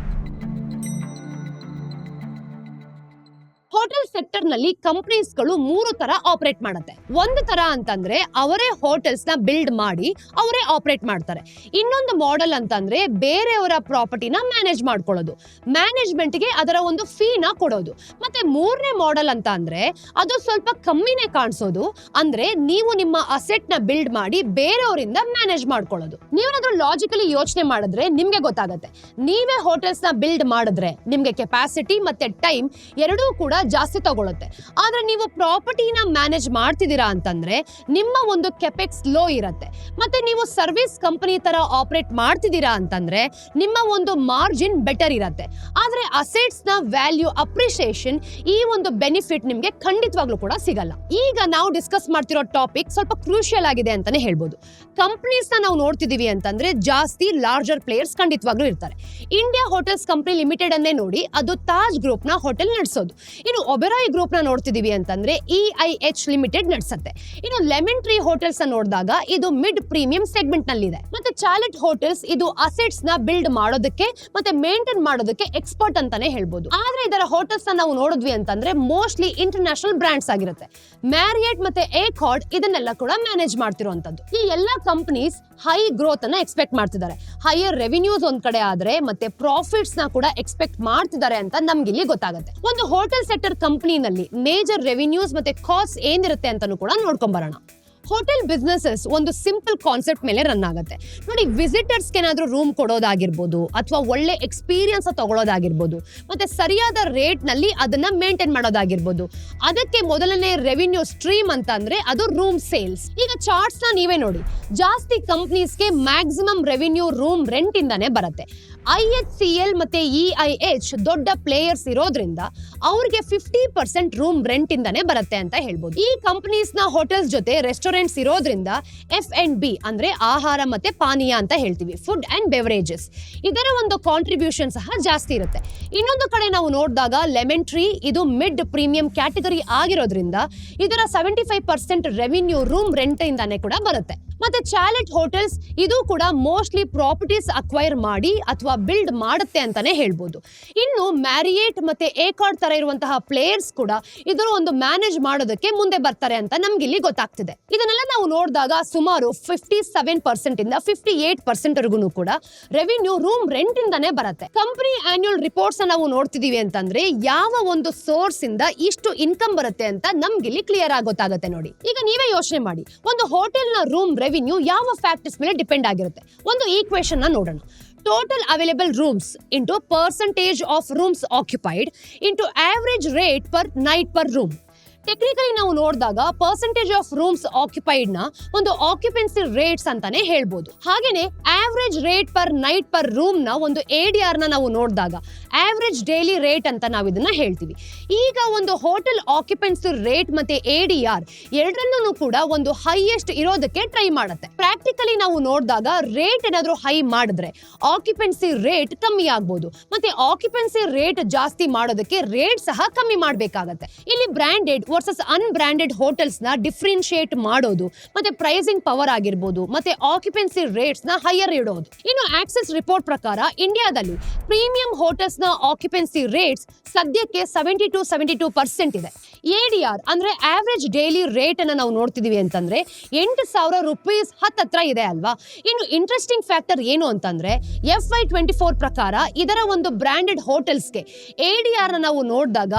ಹೋಟೆಲ್ ಸೆಕ್ಟರ್ನಲ್ಲಿ ಕಂಪನೀಸ್ಗಳು ಮೂರು ತರ ಆಪರೇಟ್ ಮಾಡುತ್ತೆ. ಒಂದು ತರ ಅಂತಂದ್ರೆ ಅವರೇ ಹೋಟೆಲ್ಸ್ನ ಬಿಲ್ಡ್ ಮಾಡಿ ಅವರೇ ಆಪರೇಟ್ ಮಾಡ್ತಾರೆ. ಇನ್ನೊಂದು ಮಾಡೆಲ್ ಅಂತಂದ್ರೆ ಬೇರೆಯವರ ಪ್ರಾಪರ್ಟಿನ ಮ್ಯಾನೇಜ್ ಮಾಡ್ಕೊಳ್ಳೋದು. ಮ್ಯಾನೇಜ್ಮೆಂಟ್ಗೆ ಅದರ ಒಂದು ಫೀನ ಕೊಡೋದು. ಮತ್ತೆ ಮೂರನೇ ಮಾಡೆಲ್ ಅಂತ ಅಂದ್ರೆ ಅದು ಸ್ವಲ್ಪ ಕಮ್ಮಿನೇ ಕಾಣಿಸೋದು. ಅಂದ್ರೆ ನೀವು ನಿಮ್ಮ ಅಸೆಟ್ನ ಬಿಲ್ಡ್ ಮಾಡಿ ಬೇರೆಯವರಿಂದ ಮ್ಯಾನೇಜ್ ಮಾಡ್ಕೊಳ್ಳೋದು. ನೀವೇನಾದ್ರೂ ಲಾಜಿಕಲಿ ಯೋಚನೆ ಮಾಡಿದ್ರೆ ನಿಮ್ಗೆ ಗೊತ್ತಾಗತ್ತೆ. ನೀವೇ ಹೋಟೆಲ್ಸ್ನ ಬಿಲ್ಡ್ ಮಾಡಿದ್ರೆ ನಿಮ್ಗೆ ಕೆಪಾಸಿಟಿ ಮತ್ತೆ ಟೈಮ್ ಎರಡೂ ಕೂಡ ಜಾಸ್ತಿ ತಗೊಳುತ್ತೆ. ಆದ್ರೆ ನೀವು ಪ್ರಾಪರ್ಟಿನ ಮ್ಯಾನೇಜ್ ಮಾಡ್ತಿದ್ದೀರಾ ಅಂತಂದ್ರೆ ನಿಮ್ಮ ಒಂದು ಕೆಪೆಕ್ಸ್ ಲೋ ಇರುತ್ತೆ. ಮತ್ತೆ ನೀವು ಸರ್ವಿಸ್ ಕಂಪನಿ ತರ ಆಪರೇಟ್ ಮಾಡ್ತಿದ್ದೀರಾ ಅಂತಂದ್ರೆ ನಿಮ್ಮ ಒಂದು ಮಾರ್ಜಿನ್ ಬೆಟರ್ ಇರುತ್ತೆ. ಆದ್ರೆ ಅಸೆಟ್ಸ್ನ ವ್ಯಾಲ್ಯೂ ಅಪ್ರಿಸಿಯೇಷನ್ ಈ ಒಂದು ಬೆನಿಫಿಟ್ ನಿಮ್ಗೆ ಖಂಡಿತವಾಗ್ಲೂ ಕೂಡ ಸಿಗಲ್ಲ. ಈಗ ನಾವು ಡಿಸ್ಕಸ್ ಮಾಡ್ತಿರೋ ಟಾಪಿಕ್ ಸ್ವಲ್ಪ ಕ್ರೂಷಿಯಲ್ ಆಗಿದೆ ಅಂತಾನೆ ಹೇಳ್ಬೋದು. ಕಂಪ್ನೀಸ್ನ ನಾವು ನೋಡ್ತಿದ್ದೀವಿ ಅಂತಂದ್ರೆ ಜಾಸ್ತಿ ಲಾರ್ಜರ್ ಪ್ಲೇಯರ್ಸ್ ಖಂಡಿತವಾಗ್ಲೂ ಇರ್ತಾರೆ. ಇಂಡಿಯಾ ಹೋಟೆಲ್ಸ್ ಕಂಪನಿ ಲಿಮಿಟೆಡ್ ಅನ್ನೇ ನೋಡಿ ಅದು ತಾಜ್ ಗ್ರೂಪ್ನ ಹೋಟೆಲ್ ನಡೆಸೋದು. ಇನ್ನು ಒಬೆರಾಯ್ ಗ್ರೂಪ್ನ ನೋಡ್ತಿದೀವಿ ಅಂತಂದ್ರೆ ಇ ಐ ಎಚ್ ಲಿಮಿಟೆಡ್ ನಡೆಸುತ್ತೆ. ಇನ್ನು ಲೆಮನ್ ಟ್ರೀ ಹೋಟೆಲ್ಸ್ ನೋಡಿದಾಗ ಇದು ಮಿಡ್ ಪ್ರೀಮಿಯಂ ಸೆಗ್ಮೆಂಟ್ನಲ್ಲಿ ಇದೆ ಮತ್ತೆ ಚಾಲೆಟ್ ಹೋಟೆಲ್ಸ್ ಇದು ಅಸೆಟ್ಸ್ನ ಬಿಲ್ಡ್ ಮಾಡೋದಕ್ಕೆ ಮತ್ತೆ ಮೇಂಟೈನ್ ಮಾಡೋದಕ್ಕೆ ಎಕ್ಸ್ಪರ್ಟ್ ಅಂತಾನೆ ಹೇಳ್ಬೋದು. ಆದ್ರೆ ಇದರ ಹೋಟೆಲ್ಸ್ ನಾವು ನೋಡಿದ್ವಿ ಅಂತಂದ್ರೆ ಮೋಸ್ಟ್ಲಿ ಇಂಟರ್ನ್ಯಾಷನಲ್ ಬ್ರಾಂಡ್ಸ್ ಆಗಿರುತ್ತೆ. ಮ್ಯಾರಿಯಟ್ ಮತ್ತೆ ಹಾಟ್ ಇದನ್ನೆಲ್ಲ ಕೂಡ ಮ್ಯಾನೇಜ್ ಮಾಡ್ತಿರುವಂತದ್ದು ಈ ಎಲ್ಲಾ ಕಂಪನೀಸ್ ಹೈ ಗ್ರೋತ್ ಅನ್ನ ಎಕ್ಸ್ಪೆಕ್ಟ್ ಮಾಡ್ತಿದ್ದಾರೆ. ಹೈಯರ್ ರೆವಿನ್ಯೂಸ್ ಒಂದ್ ಕಡೆ ಆದ್ರೆ ಮತ್ತೆ ಪ್ರಾಫಿಟ್ಸ್ನ ಕೂಡ ಎಕ್ಸ್ಪೆಕ್ಟ್ ಮಾಡ್ತಿದ್ದಾರೆ ಅಂತ ನಮ್ಗೆ ಇಲ್ಲಿ ಗೊತ್ತಾಗುತ್ತೆ. ಒಂದು ಹೋಟೆಲ್ ಸೆಕ್ಟರ್ ಕಂಪನಿನಲ್ಲಿ ಮೇಜರ್ ರೆವಿನ್ಯೂಸ್ ಮತ್ತೆ ಕಾಸ್ಟ್ ಏನಿರುತ್ತೆ ಅಂತಾನು ಕೂಡ ನೋಡ್ಕೊಂಡ್ ಬರೋಣ. ಹೋಟೆಲ್ ಬಿಸ್ನೆಸಸ್ ಒಂದು ಸಿಂಪಲ್ ಕಾನ್ಸೆಪ್ಟ್ ಮೇಲೆ ರನ್ ಆಗುತ್ತೆ. ನೋಡಿ, ವಿಸಿಟರ್ಸ್ಗೆ ಏನಾದರೂ ರೂಮ್ ಕೊಡೋದಾಗಿರ್ಬೋದು ಅಥವಾ ಒಳ್ಳೆ ಎಕ್ಸ್ಪೀರಿಯನ್ಸ್ ತಗೊಳ್ಳೋದಾಗಿರ್ಬೋದು, ಮತ್ತೆ ಸರಿಯಾದ ರೇಟ್ನಲ್ಲಿ ಅದನ್ನ ಮೇಂಟೈನ್ ಮಾಡೋದಾಗಿರ್ಬೋದು, ಅದಕ್ಕೆ ಮೊದಲನೇ ರೆವಿನ್ಯೂ ಸ್ಟ್ರೀಮ್ ಅಂತ ಅದು ರೂಮ್ ಸೇಲ್ಸ್. ಈಗ ಚಾರ್ಟ್ಸ್ ನೀವೇ ನೋಡಿ, ಜಾಸ್ತಿ ಕಂಪ್ನೀಸ್ಗೆ ಮ್ಯಾಕ್ಸಿಮಮ್ ರೆವಿನ್ಯೂ ರೂಮ್ ರೆಂಟ್ ಇಂದಾನೆ ಬರುತ್ತೆ. ಐ ಎಚ್ ಸಿ ಎಲ್ ಮತ್ತೆ ಇ ಐ ಎಚ್ ದೊಡ್ಡ ಪ್ಲೇಯರ್ಸ್ ಇರೋದ್ರಿಂದ ಅವ್ರಿಗೆ ಫಿಫ್ಟಿ ಪರ್ಸೆಂಟ್ ರೂಮ್ ರೆಂಟ್ ಇಂದಾನೆ ಬರುತ್ತೆ ಅಂತ ಹೇಳ್ಬೋದು. ಈ ಕಂಪನೀಸ್ನ ಹೋಟೆಲ್ಸ್ ಜೊತೆ ರೆಸ್ಟೋರೆಂಟ್ಸ್ ಇರೋದ್ರಿಂದ ಎಫ್ ಅಂಡ್ ಬಿ ಅಂದ್ರೆ ಆಹಾರ ಮತ್ತೆ ಪಾನೀಯ ಅಂತ ಹೇಳ್ತೀವಿ ಫುಡ್ ಅಂಡ್ ಬೆವರೇಜಸ್ ಇದರ ಒಂದು ಕಾಂಟ್ರಿಬ್ಯೂಷನ್ ಸಹ ಜಾಸ್ತಿ ಇರುತ್ತೆ. ಇನ್ನೊಂದು ಕಡೆ ನಾವು ನೋಡಿದಾಗ ಲೆಮನ್ ಟ್ರೀ ಇದು ಮಿಡ್ ಪ್ರೀಮಿಯಂ ಕ್ಯಾಟಗರಿ ಆಗಿರೋದ್ರಿಂದ ಇದರ seventy five percent revenue room rent ಇಂದಾನೆ ಕೂಡ ಬರುತ್ತೆ. ಮತ್ತೆ ಚಾಲೆಟ್ ಹೋಟೆಲ್ಸ್ ಇದು ಕೂಡ ಮೋಸ್ಟ್ಲಿ ಪ್ರಾಪರ್ಟೀಸ್ ಅಕ್ವೈರ್ ಮಾಡಿ ಅಥವಾ ಬಿಲ್ಡ್ ಮಾಡುತ್ತೆ ಅಂತಾನೆ ಹೇಳ್ಬೋದು. ಇನ್ನು ಮ್ಯಾರಿಯೇಟ್ ಮತ್ತೆ ಏಕಾರ್ಡ್ ತರ ಇರುವಂತಹ ಪ್ಲೇಯರ್ಸ್ ಕೂಡ ಇದರ ಒಂದು ಮ್ಯಾನೇಜ್ ಮಾಡೋದಕ್ಕೆ ಮುಂದೆ ಬರ್ತಾರೆ ಅಂತ ನಮ್ಗೆ ಇಲ್ಲಿ ಗೊತ್ತಾಗ್ತಿದೆ. ಇದನ್ನೆಲ್ಲ ನಾವು ನೋಡಿದಾಗ ಸುಮಾರು ಫಿಫ್ಟಿ ಸೆವೆನ್ ಪರ್ಸೆಂಟ್ ಇಂದ ಫಿಫ್ಟಿ ಏಟ್ ಪರ್ಸೆಂಟ್ ಕೂಡ ರೆವಿನ್ಯೂ ರೂಮ್ ರೆಂಟ್ ಇಂದಾನೆ ಬರುತ್ತೆ. ಕಂಪನಿ ಆನ್ಯುಯಲ್ ರಿಪೋರ್ಟ್ಸ್ ನಾವು ನೋಡ್ತಿದೀವಿ ಅಂತಂದ್ರೆ ಯಾವ ಒಂದು ಸೋರ್ಸ್ ಇಂದ ಇಷ್ಟು ಇನ್ಕಮ್ ಬರುತ್ತೆ ಅಂತ ನಮ್ಗೆ ಇಲ್ಲಿ ಕ್ಲಿಯರ್ ಗೊತ್ತಾಗುತ್ತೆ ನೋಡಿ. ಈಗ ನೀವೇ ಯೋಚನೆ ಮಾಡಿ, ಒಂದು ಹೋಟೆಲ್ನ ರೂಮ್ ರೆವಿನ್ಯೂ ಯಾವ ಫ್ಯಾಕ್ಟರ್ಸ್ ಮೇಲೆ ಡಿಪೆಂಡ್ ಆಗಿರುತ್ತೆ? ಒಂದು ಈಕ್ವೇಶನ್ ನೋಡೋಣ. total available rooms into percentage of rooms occupied into average rate per night per room. Technically ನಾವು ನೋಡಿದಾಗ ಪರ್ಸೆಂಟೇಜ್ ಆಫ್ ರೂಮ್ಸ್ ಆಕ್ಯುಪೈಡ್ನ ಒಂದು ಆಕ್ಯುಪೆನ್ಸಿ ರೇಟ್ಸ್ ಅಂತಾನೆ ಹೇಳ್ಬೋದು. ಹಾಗೇನೆ average rate per night per ರೂಮ್ನ ಒಂದು ಎ ಡಿ ಆರ್ನ ನಾವು ನೋಡಿದಾಗ ಆವರೇಜ್ ಡೈಲಿ ರೇಟ್ ಅಂತ ನಾವು ಇದನ್ನ ಹೇಳ್ತೀವಿ. ಈಗ ಒಂದು ಹೋಟೆಲ್ ಆಕ್ಯುಪೆನ್ಸಿ ರೇಟ್ ಮತ್ತೆ ಎ ಡಿ ಆರ್ ಎರಡರಲ್ಲೂ ಕೂಡ ಒಂದು ಹೈಯೆಸ್ಟ್ ಇರೋದಕ್ಕೆ ಟ್ರೈ ಮಾಡುತ್ತೆ. ಪ್ರಾಕ್ಟಿಕಲಿ ನಾವು ನೋಡಿದಾಗ ರೇಟ್ ಏನಾದರೂ ಹೈ ಮಾಡಿದ್ರೆ ಆಕ್ಯುಪೆನ್ಸಿ ರೇಟ್ ಕಮ್ಮಿ ಆಗ್ಬೋದು. ಮತ್ತೆ ಆಕ್ಯುಪೆನ್ಸಿ ರೇಟ್ ಜಾಸ್ತಿ ಮಾಡೋದಕ್ಕೆ ರೇಟ್ ಸಹ ಕಮ್ಮಿ ಮಾಡಬೇಕಾಗತ್ತೆ. ಇಲ್ಲಿ ಬ್ರಾಂಡೆಡ್ ವರ್ಸಸ್ ಅನ್ಬ್ರ್ಯಾಂಡೆಡ್ ಹೋಟೆಲ್ಸ್ನ ಡಿಫ್ರೆನ್ಶಿಯೇಟ್ ಮಾಡೋದು, ಮತ್ತೆ ಪ್ರೈಸಿಂಗ್ ಪವರ್ ಆಗಿರ್ಬೋದು, ಮತ್ತೆ ಆಕ್ಯುಪೆನ್ಸಿ ರೇಟ್ಸ್ನ ಹೈಯರ್ ಇಡೋದು. ಇನ್ನು ಆಕ್ಸೆಸ್ ರಿಪೋರ್ಟ್ ಪ್ರಕಾರ ಇಂಡಿಯಾದಲ್ಲಿ ಪ್ರೀಮಿಯಂ ಹೋಟೆಲ್ಸ್ನ ಆಕ್ಯುಪೆನ್ಸಿ ರೇಟ್ಸ್ ಸದ್ಯಕ್ಕೆ seventy to seventy two percent ಇದೆ. ಎ ಡಿ ಆರ್ ಅಂದ್ರೆ ಆವ್ರೇಜ್ ಡೈಲಿ ರೇಟ್ ಅನ್ನ ನಾವು ನೋಡ್ತಿದೀವಿ ಅಂತಂದ್ರೆ ಎಂಟು ಸಾವಿರ ರುಪೀಸ್ ಹತ್ತತ್ರ ಇದೆ ಅಲ್ವಾ? ಇನ್ನು ಇಂಟ್ರೆಸ್ಟಿಂಗ್ ಫ್ಯಾಕ್ಟರ್ ಏನು ಅಂತಂದ್ರೆ ಎಫ್ ಐ ಟ್ವೆಂಟಿ ಫೋರ್ ಪ್ರಕಾರ ಇದರ ಒಂದು ಬ್ರಾಂಡೆಡ್ ಹೋಟೆಲ್ಸ್ಗೆ ಎ ಡಿ ಆರ್ನ ನಾವು ನೋಡಿದಾಗ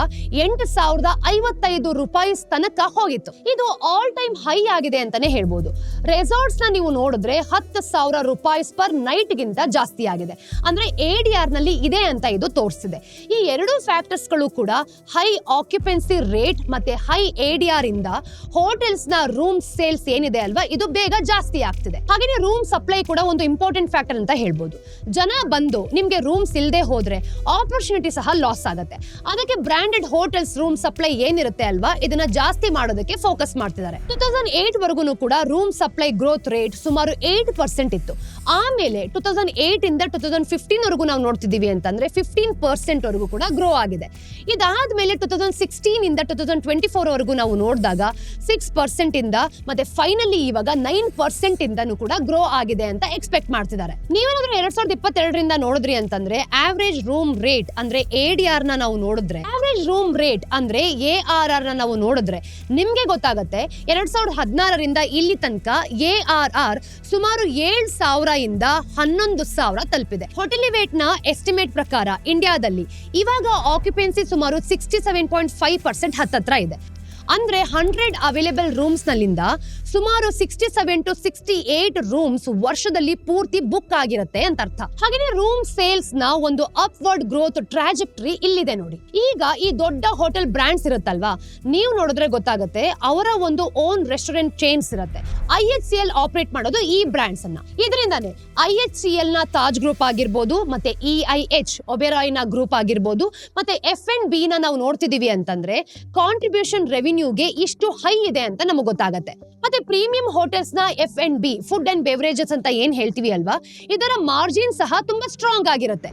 ಎಂಟು ಸಾವಿರದ ಐವತ್ತೈದು ರೂಪಾಯಿ ತನಕ ಹೋಗಿತ್ತು. ಇದು ಆಲ್ ಟೈಮ್ ಹೈ ಆಗಿದೆ ಅಂತಾನೆ ಹೇಳ್ಬೋದು. ರೆಸಾರ್ಟ್ಸ್ನ ನೀವು ನೋಡಿದ್ರೆ ಹತ್ತು ಸಾವಿರ ರೂಪಾಯಿ ಪರ್ ನೈಟ್ ಗಿಂತ ಜಾಸ್ತಿ ಆಗಿದೆ. ಅಂದ್ರೆ ಎ ಡಿ ಆರ್ನಲ್ಲಿ ಇದೆ ಅಂತ ಇದು ತೋರಿಸಿದೆ. ಈ ಎರಡು ಫ್ಯಾಕ್ಟರ್ಸ್ಗಳು ಕೂಡ ಹೈ ಆಕ್ಯುಪೆನ್ಸಿ ರೇಟ್ ಮತ್ತೆ ಹೈ ಎ ಡಿ ಆರ್ ಇಂದ ಹೋಟೆಲ್ಸ್ನ ರೂಮ್ ಸೇಲ್ಸ್ ಏನಿದೆ ಅಲ್ವಾ, ಇದು ಬೇಗ ಜಾಸ್ತಿ ಆಗ್ತಿದೆ. ಹಾಗೇನೆ ರೂಮ್ ಸಪ್ಲೈ ಕೂಡ ಒಂದು ಇಂಪಾರ್ಟೆಂಟ್ ಫ್ಯಾಕ್ಟರ್ ಅಂತ ಹೇಳ್ಬೋದು. ಜನ ಬಂದು ನಿಮ್ಗೆ ರೂಮ್ಸ್ ಇಲ್ಲದೆ ಹೋದ್ರೆ ಆಪರ್ಚುನಿಟಿ ಸಹ ಲಾಸ್ ಆಗುತ್ತೆ. ಅದಕ್ಕೆ ಬ್ರಾಂಡೆಡ್ ಹೋಟೆಲ್ಸ್ ರೂಮ್ ಸಪ್ಲೈ ಏನಿರುತ್ತೆ ಅಲ್ವಾ ಇದನ್ನ ಜಾಸ್ತಿ ಮಾಡೋದಕ್ಕೆ ಫೋಕಸ್ ಮಾಡ್ತಿದ್ದಾರೆ. ಟೂ ತೌಸಂಡ್ ಏಟ್ ವರೆಗೂ ಕೂಡ ರೂಮ್ ಸಪ್ಲೈ ಗ್ರೋತ್ ರೇಟ್ ಸುಮಾರು ಏಟ್ ಪರ್ಸೆಂಟ್ ಇತ್ತು. ಆಮೇಲೆ ಟೂ ತೌಸಂಡ್ ಏಟ್ ಇಂದ ಟೂ ತೌಸಂಡ್ ಫಿಫ್ಟೀನ್ ವರೆಗೂ ನಾವು ನೋಡ್ತಿದ್ದೀವಿ ಅಂತಂದ್ರೆ ಫಿಫ್ಟೀನ್ ಪರ್ಸೆಂಟ್ ವರೆಗೂ ಕೂಡ ಗ್ರೋ ಆಗಿದೆ. ಇದಾದ್ಮೇಲೆ ಟೂ ತೌಸಂಡ್ ಸಿಕ್ಸ್ಟೀನ್ ಇಂದ ಟೂ ತೌಸಂಡ್ ಟ್ವೆಂಟಿ ಫೋರ್ ವರೆಗೂ ನಾವು ನೋಡಿದಾಗ ಸಿಕ್ಸ್ ಪರ್ಸೆಂಟ್ ಇಂದ ಮತ್ತೆ ಫೈನಲಿ ಇವಾಗ ನೈನ್ ಪರ್ಸೆಂಟ್ ಇಂದನೂ ಕೂಡ ಗ್ರೋ ಆಗಿದೆ ಅಂತ ಎಕ್ಸ್ಪೆಕ್ಟ್ ಮಾಡ್ತಿದ್ದಾರೆ. ನೀವೇನಾದ್ರೂ ಎರಡ್ ಸಾವಿರದ ಇಪ್ಪತ್ತೆರಡರಿಂದ ನೋಡಿದ್ರಿ ಅಂತಂದ್ರೆ ಆವರೇಜ್ ರೂಮ್ ರೇಟ್ ಅಂದ್ರೆ ಎ ಡಿ ಆರ್ನ ನಾವು ನೋಡಿದ್ರೆ ಆವರೇಜ್ ರೂಮ್ ರೇಟ್ ಅಂದ್ರೆ ಎ ಆರ್ ಆರ್ನ ನಾವು ನೋಡಿದ್ರೆ ನಿಮಗೆ ಗೊತ್ತಾಗುತ್ತೆ ಎರಡ್ ಸಾವಿರದ ಹದಿನಾರರಿಂದ ಇಲ್ಲಿ ತನಕ ಎ ಆರ್ ಆರ್ ಸುಮಾರು ಏಳ್ ಸಾವಿರ ಇಂದ ಹನ್ನೊಂದು ಸಾವಿರ ತಲುಪಿದೆ. ಹೋಟೆಲಿವೇಟ್ನ ಎಸ್ಟಿಮೇಟ್ ಪ್ರಕಾರ ಇಂಡಿಯಾದಲ್ಲಿ ಇವಾಗ ಆಕ್ಯುಪೆನ್ಸಿ ಸುಮಾರು sixty seven point five percent ಹತ್ತತ್ರ ಇದೆ. ಅಂದ್ರೆ ಹಂಡ್ರೆಡ್ ಅವೈಲೇಬಲ್ ರೂಮ್ಸ್ ನಲ್ಲಿಂದ ಸುಮಾರು sixty seven to sixty eight rooms ವರ್ಷದಲ್ಲಿ ಪೂರ್ತಿ ಬುಕ್ ಆಗಿರುತ್ತೆ ಅಂತ ಅರ್ಥ. ಹಾಗೆ ರೂಮ್ ಸೇಲ್ಸ್ನ ಒಂದು ಅಪ್ವರ್ಡ್ ಗ್ರೋತ್ ಟ್ರಾಜೆಕ್ಟರಿ ಇಲ್ಲಿದೆ ನೋಡಿ. ಈಗ ಈ ದೊಡ್ಡ ಹೋಟೆಲ್ ಬ್ರಾಂಡ್ಸ್ ಇರುತ್ತಲ್ವಾ, ನೀವು ನೋಡಿದ್ರೆ ಗೊತ್ತಾಗುತ್ತೆ ಅವರ ಒಂದು ಓನ್ ರೆಸ್ಟೋರೆಂಟ್ ಚೇನ್ಸ್ ಇರುತ್ತೆ. I H C L operate ಮಾಡೋದು ಈ ಬ್ರಾಂಡ್ಸ್ ಅನ್ನ. ಇದರಿಂದಾನೇ ಐ ಎಚ್ ಸಿ ಎಲ್ನ ತಾಜ್ ಗ್ರೂಪ್ ಆಗಿರ್ಬೋದು, ಮತ್ತೆ ಇ ಐ ಎಚ್ ಒಬೆರಾಯ್ನ ಗ್ರೂಪ್ ಆಗಿರ್ಬೋದು, ಮತ್ತೆ ಎಫ್ ಎನ್ ಬಿ ನ ನಾವು ನೋಡ್ತಿದೀವಿ ಅಂತಂದ್ರೆ ಕಾಂಟ್ರಿಬ್ಯೂಷನ್ ರೆವಿನ್ಯೂಗೆ ಇಷ್ಟು ಹೈ ಇದೆ ಅಂತ ನಮಗೆ ಗೊತ್ತಾಗುತ್ತೆ. ಮತ್ತೆ premium ಹೋಟೆಲ್ಸ್ನ F and B food and beverages ಅಂತ ಏನ್ ಹೇಳ್ತೀವಿ ಅಲ್ವಾ? ಇದರ ಮಾರ್ಜಿನ್ ಸಹ ತುಂಬಾ ಸ್ಟ್ರಾಂಗ್ ಆಗಿರುತ್ತೆ.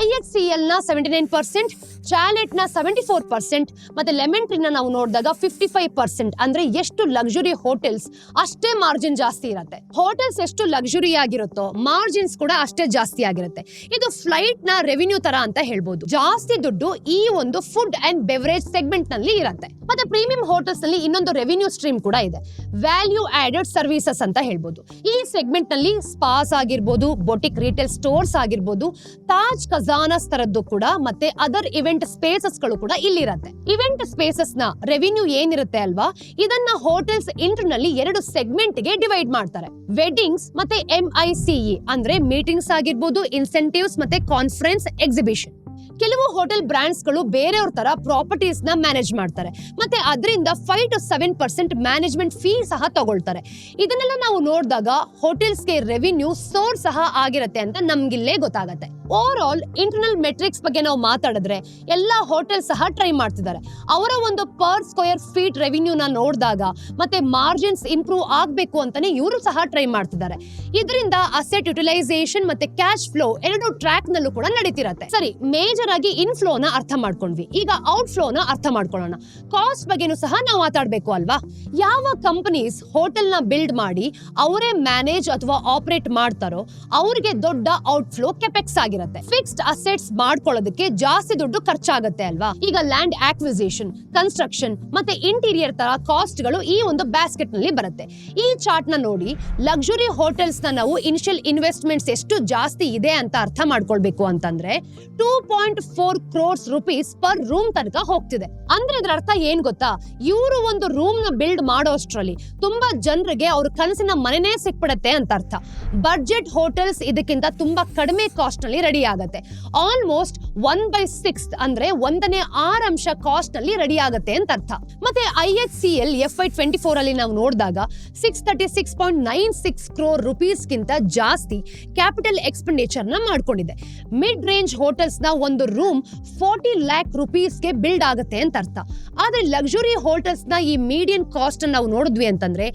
ಐ ಎಚ್ ಸಿ ಎಲ್ನ ಸೆವೆಂಟಿ ನೈನ್ ಪರ್ಸೆಂಟ್ ಚಾಲೆಟ್ನ ಸೆವೆಂಟಿ ಫೋರ್ ಪರ್ಸೆಂಟ್ ಮತ್ತೆ ಲೆಮನ್ ಟ್ರೀ ನಾವು ನೋಡಿದಾಗ ಫಿಫ್ಟಿ ಫೈವ್ ಪರ್ಸೆಂಟ್ ಅಂದ್ರೆ ಎಷ್ಟು ಲಕ್ಸುರಿ ಹೋಟೆಲ್ಸ್ ಅಷ್ಟೇ ಮಾರ್ಜಿನ್ ಜಾಸ್ತಿ ಇರುತ್ತೆ. ಹೋಟೆಲ್ಸ್ ಎಷ್ಟು ಲಕ್ಸುರಿ ಆಗಿರುತ್ತೋ ಮಾರ್ಜಿನ್ಸ್ ಕೂಡ ಅಷ್ಟೇ ಜಾಸ್ತಿ ಆಗಿರುತ್ತೆ. ಇದು ಫ್ಲೈಟ್ನ ರೆವಿನ್ಯೂ ತರ ಅಂತ ಹೇಳ್ಬೋದು. ಜಾಸ್ತಿ ದುಡ್ಡು ಈ ಒಂದು ಫುಡ್ ಅಂಡ್ ಬೆವರೇಜ್ ಸೆಗ್ಮೆಂಟ್ನಲ್ಲಿ ಇರುತ್ತೆ. ಮತ್ತೆ ಪ್ರೀಮಿಯಂ ಹೋಟೆಲ್ಸ್ನಲ್ಲಿ ಇನ್ನೊಂದು ರೆವಿನ್ಯೂ ಸ್ಟ್ರೀಮ್ ಕೂಡ ಇದೆ. ವ್ಯಾಲ್ಯೂ ಆಡೆಡ್ ಸರ್ವಿಸಸ್ ಅಂತ ಹೇಳ್ಬೋದು. ಈ ಸೆಗ್ಮೆಂಟ್ನಲ್ಲಿ ಸ್ಪಾಸ್ ಆಗಿರ್ಬೋದು ಬೊಟಿಕ್ ರಿಟೇಲ್ ಸ್ಟೋರ್ಸ್ ಆಗಿರ್ಬೋದು, ತಾಜ್ ಖಜಾನಸ್ ತರದ್ದು ಕೂಡ ಮತ್ತೆ ಅದರ್ ಇವೆಂಟ್ ಸ್ಪೇಸಸ್ಗಳು ಕೂಡ ಇಲ್ಲಿರತ್ತೆ. ಇವೆಂಟ್ ಸ್ಪೇಸಸ್ನ ರೆವಿನ್ಯೂ ಏನಿರುತ್ತೆ ಅಲ್ವಾ? ಇದನ್ನ ಹೋಟೆಲ್ಸ್ ಇಂಟರ್ನಲ್ಲಿ ಎರಡು ಸೆಗ್ಮೆಂಟ್ಗೆ ಡಿವೈಡ್ ಮಾಡ್ತಾರೆ. ವೆಡ್ಡಿಂಗ್ಸ್ ಮತ್ತೆ ಎಂ ಐ ಸಿಇ ಅಂದ್ರೆ ಮೀಟಿಂಗ್ಸ್ ಆಗಿರ್ಬೋದು ಇನ್ಸೆಂಟಿವ್ಸ್ ಮತ್ತೆ ಕಾನ್ಫರೆನ್ಸ್ ಎಕ್ಸಿಬಿಷನ್ ಕೆಲವು ಹೋಟೆಲ್ ಬ್ರಾಂಡ್ಸ್ಗಳು ಬೇರೆಯವ್ರ ತರ ಪ್ರಾಪರ್ಟೀಸ್ನ ಮ್ಯಾನೇಜ್ ಮಾಡ್ತಾರೆ. ಮತ್ತೆ ಅದರಿಂದ five to seven percent management fee ಸಹ ತಗೊಳ್ತಾರೆ. ಇದನ್ನೆಲ್ಲ ನಾವು ನೋಡಿದಾಗ ಹೋಟೆಲ್ಸ್ಗೆ ರೆವಿನ್ಯೂ ಸೋರ್ಸ್ ಸಹ ಆಗಿರುತ್ತೆ ಅಂತ ನಮ್ಗಿಲ್ಲೇ ಗೊತ್ತಾಗತ್ತೆ. ಓವರ್ ಆಲ್ ಇಂಟರ್ನಲ್ ಮೆಟ್ರಿಕ್ಸ್ ಬಗ್ಗೆ ನಾವು ಮಾತಾಡಿದ್ರೆ ಎಲ್ಲ ಹೋಟೆಲ್ ಸಹ ಟ್ರೈ ಮಾಡ್ತಿದ್ದಾರೆ. ಅವರ ಒಂದು ಪರ್ ಸ್ಕ್ವೇರ್ ಫೀಟ್ ರೆವಿನ್ಯೂನ ನೋಡಿದಾಗ ಮತ್ತೆ ಮಾರ್ಜಿನ್ಸ್ ಇಂಪ್ರೂವ್ ಆಗಬೇಕು ಅಂತಾನೆ ಇವರು ಸಹ ಟ್ರೈ ಮಾಡ್ತಿದ್ದಾರೆ. ಇದರಿಂದ ಅಸೆಟ್ ಯುಟಿಲೈಸೇಷನ್ ಮತ್ತೆ ಕ್ಯಾಶ್ ಫ್ಲೋ ಎರಡು ಟ್ರ್ಯಾಕ್ ನಲ್ಲೂ ಕೂಡ ನಡೀತಿರತ್ತೆ. ಸರಿ ಮೇಜರ್ ಆಗಿ ಇನ್ಫ್ಲೋನ ಅರ್ಥ ಮಾಡ್ಕೊಂಡ್ವಿ. ಈಗ ಔಟ್ ಫ್ಲೋನ ಅರ್ಥ ಮಾಡ್ಕೊಳ್ಳೋಣ. ಕಾಸ್ಟ್ ಬಗ್ಗೆನೂ ಸಹ ನಾವು ಮಾತಾಡಬೇಕು ಅಲ್ವಾ? ಯಾವ ಕಂಪನೀಸ್ ಹೋಟೆಲ್ನ ಬಿಲ್ಡ್ ಮಾಡಿ ಅವರೇ ಮ್ಯಾನೇಜ್ ಅಥವಾ ಆಪರೇಟ್ ಮಾಡ್ತಾರೋ ಅವ್ರಿಗೆ ದೊಡ್ಡ ಔಟ್ ಫ್ಲೋ ಕೆಪೆಕ್ಸ್ ಆಗಿರುತ್ತೆ. ಫಿಕ್ಸ್ಡ್ ಅಸೆಟ್ಸ್ ಮಾಡ್ಕೊಳ್ಳೋದಕ್ಕೆ ಜಾಸ್ತಿ ದುಡ್ಡು ಖರ್ಚಾಗತ್ತೆ ಅಲ್ವಾ? ಈಗ ಲ್ಯಾಂಡ್ ಆಕ್ವಿಸೇಷನ್ ಕನ್ಸ್ಟ್ರಕ್ಷನ್ ಮತ್ತೆ ಇಂಟೀರಿಯರ್ ತರ ಕಾಸ್ಟ್ಗಳು ಈ ಒಂದು ಬ್ಯಾಸ್ಕೆಟ್ನಲ್ಲಿ ಬರುತ್ತೆ. ಈ ಚಾರ್ಟ್ನ ನೋಡಿ ಲಕ್ಸುರಿ ಹೋಟೆಲ್ಸ್ನ ನಾವು ಇನಿಷಿಯಲ್ ಇನ್ವೆಸ್ಟ್ಮೆಂಟ್ಸ್ ಎಷ್ಟು ಜಾಸ್ತಿ ಇದೆ ಅಂತ ಅರ್ಥ ಮಾಡ್ಕೊಳ್ಬೇಕು ಅಂತಂದ್ರೆ two point four crores rupees per room ತನಕ ಹೋಗ್ತಿದೆ. ಅಂದ್ರೆ ಇದ್ರ ಅರ್ಥ ಏನ್ ಗೊತ್ತಾ? ಇವರು ಒಂದು ರೂಮ್ನ ಬಿಲ್ಡ್ ಮಾಡೋಷ್ಟ್ರಲ್ಲಿ ತುಂಬಾ ಜನರಿಗೆ ಅವ್ರ ಕನಸಿನ ಮನೆನೇ ಸಿಕ್ಬಿಡತ್ತೆ ಅಂತ ಅರ್ಥ. ಬಡ್ಜೆಟ್ ಹೋಟೆಲ್ಸ್ ಇದಕ್ಕಿಂತ ತುಂಬಾ ಕಡಿಮೆ ಕಾಸ್ಟ್ನಲ್ಲಿ ರೆಡಿ ಆಗತ್ತೆ. ಆಲ್ಮೋಸ್ಟ್ ಒನ್ ಬೈ ಸಿಕ್ಸ್ ಅಂದ್ರೆ ಒಂದನೇ ಆರ್ ಅಂಶ ಕಾಸ್ಟ್ ಅಲ್ಲಿ ರೆಡಿ ಆಗತ್ತೆ ಅಂತ ಅರ್ಥ. ಮತ್ತೆ I H C L F I twenty four ಅಲ್ಲಿ ನಾವು ನೋಡಿದಾಗ six thirty six point nine six crore rupees ಗಿಂತ ಜಾಸ್ತಿ ಕ್ಯಾಪಿಟಲ್ ಎಕ್ಸ್ಪೆಂಡಿಚರ್ನ ಮಾಡ್ಕೊಂಡಿದೆ. ಮಿಡ್ ರೇಂಜ್ ಹೋಟೆಲ್ಸ್ನ ಒಂದು ರೂಮ್ ಫೋರ್ಟಿ ಲ್ಯಾಕ್ ರುಪೀಸ್ಗೆ ಬಿಲ್ಡ್ ಆಗುತ್ತೆ ಅಂತ ಅರ್ಥ. ಆದ್ರೆ ಲಕ್ಸುರಿ ಹೋಟೆಲ್ಸ್ನ ಈ ಮೀಡಿಯನ್ ಕಾಸ್ಟ್ ನಾವು ನೋಡಿದ್ವಿ ಅಂತಂದ್ರೆ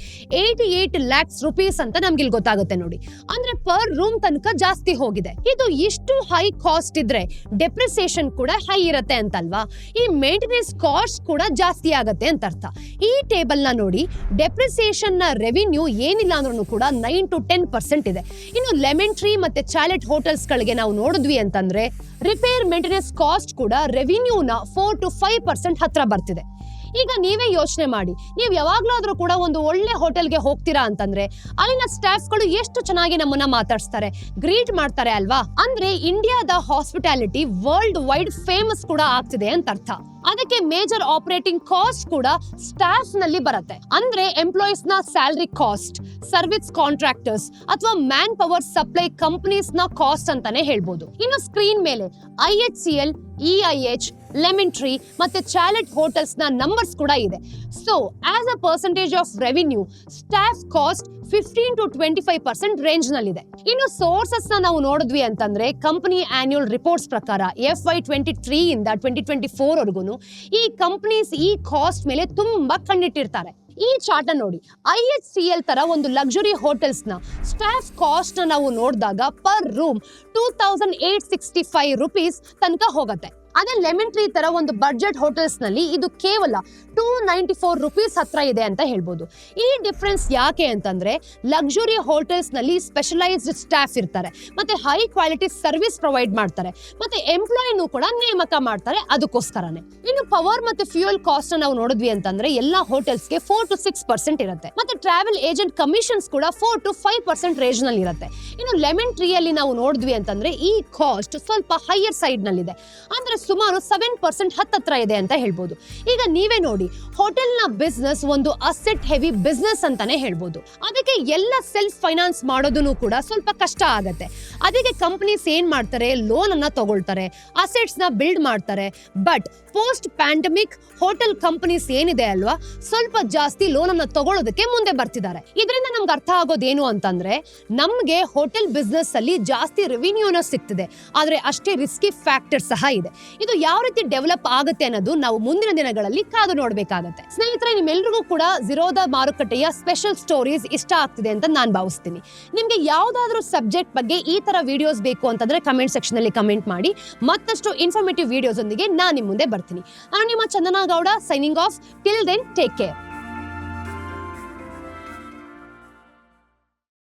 ಏಯ್ಟಿ ಏಟ್ ಲ್ಯಾಕ್ಸ್ ರುಪೀಸ್ ಅಂತ ನಮ್ಗೆ ಇಲ್ಲಿ ಗೊತ್ತಾಗುತ್ತೆ ನೋಡಿ. ಅಂದ್ರೆ ಪರ್ ರೂಮ್ ತನಕ ಜಾಸ್ತಿ ಹೋಗಿದೆ. ಇದು ಇಷ್ಟು ಹೈ ಕಾಸ್ಟ್ ಇದ್ರೆ ಡೆಪ್ರಿಸಿಯೇಷನ್ ಕೂಡ ಹೈ ಇರುತ್ತೆ ಅಂತಲ್ವಾ? ಈ ಮೇಂಟೆನೆನ್ಸ್ ಕಾಸ್ಟ್ ಕೂಡ ಜಾಸ್ತಿ ಆಗುತ್ತೆ ಅಂತ ಅರ್ಥ ಈ ಟೇಬಲ್ನ ನೋಡಿ ಡೆಪ್ರಿಸಿಯೇಷನ್ನ ರೆವಿನ್ಯೂ ಏನಿಲ್ಲ ಅಂದ್ರೂ ಕೂಡ ನೈನ್ ಟು ಟೆನ್ ಪರ್ಸೆಂಟ್ ಇದೆ. ಇನ್ನು ಲೆಮನ್ ಟ್ರೀ ಮತ್ತೆ ಚಾಲೆಟ್ ಹೋಟೆಲ್ಸ್ ಗಳಿಗೆ ನಾವು ನೋಡಿದ್ವಿ ಅಂತಂದ್ರೆ ರಿಪೇರ್ ಮೇಂಟೆನೆನ್ಸ್ ಕಾಸ್ಟ್ ಕೂಡ ರೆವಿನ್ಯೂನ ಫೋರ್ ಟು ಫೈವ್ ಪರ್ಸೆಂಟ್ ಹತ್ರ ಬರ್ತಿದೆ. ಈಗ ನೀವೇ ಯೋಚನೆ ಮಾಡಿ. ನೀವು ಯಾವಾಗ್ಲಾದ್ರೂ ಕೂಡ ಒಂದು ಒಳ್ಳೆ ಹೋಟೆಲ್ಗೆ ಹೋಗ್ತೀರಾ ಅಂತಂದ್ರೆ, ಅಲ್ಲಿನ ಸ್ಟಾಫ್ಗಳು ಎಷ್ಟು ಚೆನ್ನಾಗಿ ನಮ್ಮನ್ನ ಮಾತಾಡ್ಸ್ತಾರೆ. ಗ್ರೀಟ್ ಮಾಡ್ತಾರೆ ಅಲ್ವಾ? ಅಂದ್ರೆ ಇಂಡಿಯಾದ ಹಾಸ್ಪಿಟಾಲಿಟಿ ವರ್ಲ್ಡ್ ವೈಡ್ ಫೇಮಸ್ ಕೂಡ ಆಗ್ತಿದೆ ಅಂತ ಅರ್ಥ ಅದಕ್ಕೆ ಮೇಜರ್ ಆಪರೇಟಿಂಗ್ ಕಾಸ್ಟ್ ಕೂಡ ಸ್ಟಾಫ್ನಲ್ಲಿ ಬರುತ್ತೆ. ಅಂದ್ರೆ ಎಂಪ್ಲಾಯೀಸ್ನ ಸ್ಯಾಲರಿ ಕಾಸ್ಟ್, ಸರ್ವಿಸ್ ಕಾಂಟ್ರಾಕ್ಟರ್ಸ್ ಅಥವಾ ಮ್ಯಾನ್ ಪವರ್ ಸಪ್ಲೈ ಕಂಪನೀಸ್ನ ಕಾಸ್ಟ್ ಅಂತಾನೆ ಹೇಳ್ಬೋದು. ಇನ್ನು ಸ್ಕ್ರೀನ್ ಮೇಲೆ I H C L EIH lemon tree ಮತ್ತೆ ಚಾಲೆಟ್ ಹೋಟೆಲ್ಸ್ನ ನಂಬರ್ಸ್ ಕೂಡ ಇದೆ. So as a percentage of revenue staff cost fifteen to twenty five percent range ನಲ್ಲಿದೆ. ಇನ್ನು ಸೋರ್ಸಸ್ನ ನಾವು ನೋಡಿದ್ವಿ ಅಂತಂದ್ರೆ ಕಂಪನಿ ಆನ್ಯುಯಲ್ ರಿಪೋರ್ಟ್ಸ್ ಪ್ರಕಾರ ಎಫ್ ಐ ಟ್ವೆಂಟಿ ತ್ರೀ ಇಂದ ಟ್ವೆಂಟಿ ಟ್ವೆಂಟಿ ಫೋರ್ ಈ ಕಂಪನೀಸ್ ಈ ಕಾಸ್ಟ್ ಮೇಲೆ ತುಂಬಾ ಕಣ್ಣಿಟ್ಟಿರ್ತಾರೆ. ಈ ಚಾರ್ಟ್ ನೋಡಿ. ಐ ಎಚ್ ಸಿ ಎಲ್ ತರ ಒಂದು ಲಕ್ಸುರಿ ಹೋಟೆಲ್ಸ್ನ ಸ್ಟಾಫ್ ಕಾಸ್ಟ್ನ ನಾವು ನೋಡಿದಾಗ per room two thousand eight sixty five rupees ತನಕ ಹೋಗುತ್ತೆ. ಅದೇ ಲೆಮನ್ ಟ್ರೀ ತರ ಒಂದು ಬಡ್ಜೆಟ್ ಹೋಟೆಲ್ಸ್ನಲ್ಲಿ ಇದು ಕೇವಲ ಟೂ ನೈಂಟಿ ಫೋರ್ ರುಪೀಸ್ ಹತ್ರ ಇದೆ ಅಂತ ಹೇಳ್ಬೋದು. ಈ ಡಿಫ್ರೆನ್ಸ್ ಯಾಕೆ ಅಂತಂದ್ರೆ ಲಕ್ಸುರಿ ಹೋಟೆಲ್ಸ್ನಲ್ಲಿ ಸ್ಪೆಷಲೈಸ್ಡ್ ಸ್ಟಾಫ್ ಇರ್ತಾರೆ. ಮತ್ತೆ ಹೈ ಕ್ವಾಲಿಟಿ ಸರ್ವಿಸ್ ಪ್ರೊವೈಡ್ ಮಾಡ್ತಾರೆ. ಮತ್ತೆ ಎಂಪ್ಲಾಯಿನೂ ಕೂಡ ನೇಮಕ ಮಾಡ್ತಾರೆ ಅದಕ್ಕೋಸ್ಕರನೇ. ಇನ್ನು ಪವರ್ ಮತ್ತೆ ಫ್ಯೂಯಲ್ ಕಾಸ್ಟ್ ನಾವು ನೋಡಿದ್ವಿ ಅಂತಂದ್ರೆ ಎಲ್ಲಾ ಹೋಟೆಲ್ಸ್ಗೆ ಫೋರ್ ಟು ಸಿಕ್ಸ್ ಪರ್ಸೆಂಟ್ ಇರುತ್ತೆ. ಮತ್ತೆ ಟ್ರಾವೆಲ್ ಏಜೆಂಟ್ ಕಮಿಷನ್ಸ್ ಕೂಡ ಫೋರ್ ಟು ಫೈವ್ ಪರ್ಸೆಂಟ್ ರೇಂಜ್ನಲ್ಲಿ ಇರುತ್ತೆ. ಇನ್ನು ಲೆಮನ್ ಟ್ರೀ ಅಲ್ಲಿ ನಾವು ನೋಡಿದ್ವಿ ಅಂತಂದ್ರೆ ಈ ಕಾಸ್ಟ್ ಸ್ವಲ್ಪ ಹೈಯರ್ ಸೈಡ್ ನಲ್ಲಿದೆ. ಅಂದ್ರೆ ಸುಮಾರು ಸೆವೆನ್ ಪರ್ಸೆಂಟ್ ಹತ್ತತ್ರ ಇದೆ ಅಂತ ಹೇಳ್ಬೋದು. ಈಗ ನೀವೇ ನೋಡಿ, ಹೋಟೆಲ್ನ ಬಿಸ್ನೆಸ್ ಒಂದು ಅಸೆಟ್ ಹೆವಿ ಬಿಸ್ನೆಸ್ ಅಂತಾನೆ ಹೇಳ್ಬೋದು. ಅದಕ್ಕೆ ಎಲ್ಲ ಸೆಲ್ಫ್ ಫೈನಾನ್ಸ್ ಮಾಡೋದನ್ನು ಕೂಡ ಸ್ವಲ್ಪ ಕಷ್ಟ ಆಗತ್ತೆ. ಅದಕ್ಕೆ ಕಂಪ್ನೀಸ್ ಏನ್ ಮಾಡ್ತಾರೆ ಲೋನ್ ಅನ್ನ ತಗೊಳ್ತಾರೆ ಅಸೆಟ್ಸ್ನ ಬಿಲ್ಡ್ ಮಾಡ್ತಾರೆ. But post pandemic hotel companies ಏನಿದೆ ಅಲ್ವಾ, ಸ್ವಲ್ಪ ಜಾಸ್ತಿ ಲೋನ್ ಅನ್ನ ತಗೊಳ್ಳೋದಕ್ಕೆ ಮುಂದೆ ಬರ್ತಿದ್ದಾರೆ. ಇದರಿಂದ ನಮ್ಗೆ ಅರ್ಥ ಆಗೋದೇನು ಅಂತಂದ್ರೆ, ನಮ್ಗೆ ಹೋಟೆಲ್ ಬಿಸ್ನೆಸ್ ಅಲ್ಲಿ ಜಾಸ್ತಿ ರೆವಿನ್ಯೂನ ಸಿಗ್ತಿದೆ. ಆದ್ರೆ ಅಷ್ಟೇ ರಿಸ್ಕಿ ಫ್ಯಾಕ್ಟರ್ ಸಹ ಇದೆ. ಇದು ಯಾವ ರೀತಿ ಡೆವಲಪ್ ಆಗುತ್ತೆ ಅನ್ನೋದು ನಾವು ಮುಂದಿನ ದಿನಗಳಲ್ಲಿ ಕಾದು ನೋಡಬೇಕಾಗತ್ತೆ. ಸ್ನೇಹಿತರೆ ನಿಮ್ಮೆಲ್ಲರಿಗೂ ಕೂಡ ಜಿರೋದ ಮಾರುಕಟ್ಟೆಯ ಸ್ಪೆಷಲ್ ಸ್ಟೋರೀಸ್ ಇಷ್ಟ ಆಗ್ತಿದೆ ಅಂತ ನಾನು ಭಾವಿಸ್ತೀನಿ. ನಿಮಗೆ ಯಾವುದಾದ್ರೂ ಸಬ್ಜೆಕ್ಟ್ ಬಗ್ಗೆ ಈ ತರ ವಿಡಿಯೋಸ್ ಬೇಕು ಅಂತಂದ್ರೆ ಕಮೆಂಟ್ ಸೆಕ್ಷನ್ ಅಲ್ಲಿ ಕಮೆಂಟ್ ಮಾಡಿ. ಮತ್ತಷ್ಟು ಇನ್ಫಾರ್ಮೇಟಿವ್ ವಿಡಿಯೋಸ್ ಒಂದಿಗೆ ನಾನು ನಿಮ್ಮ ಮುಂದೆ ಬರ್ತೀನಿ. ನಾನು ನಿಮ್ಮ Chandana Gowda signing off till then take care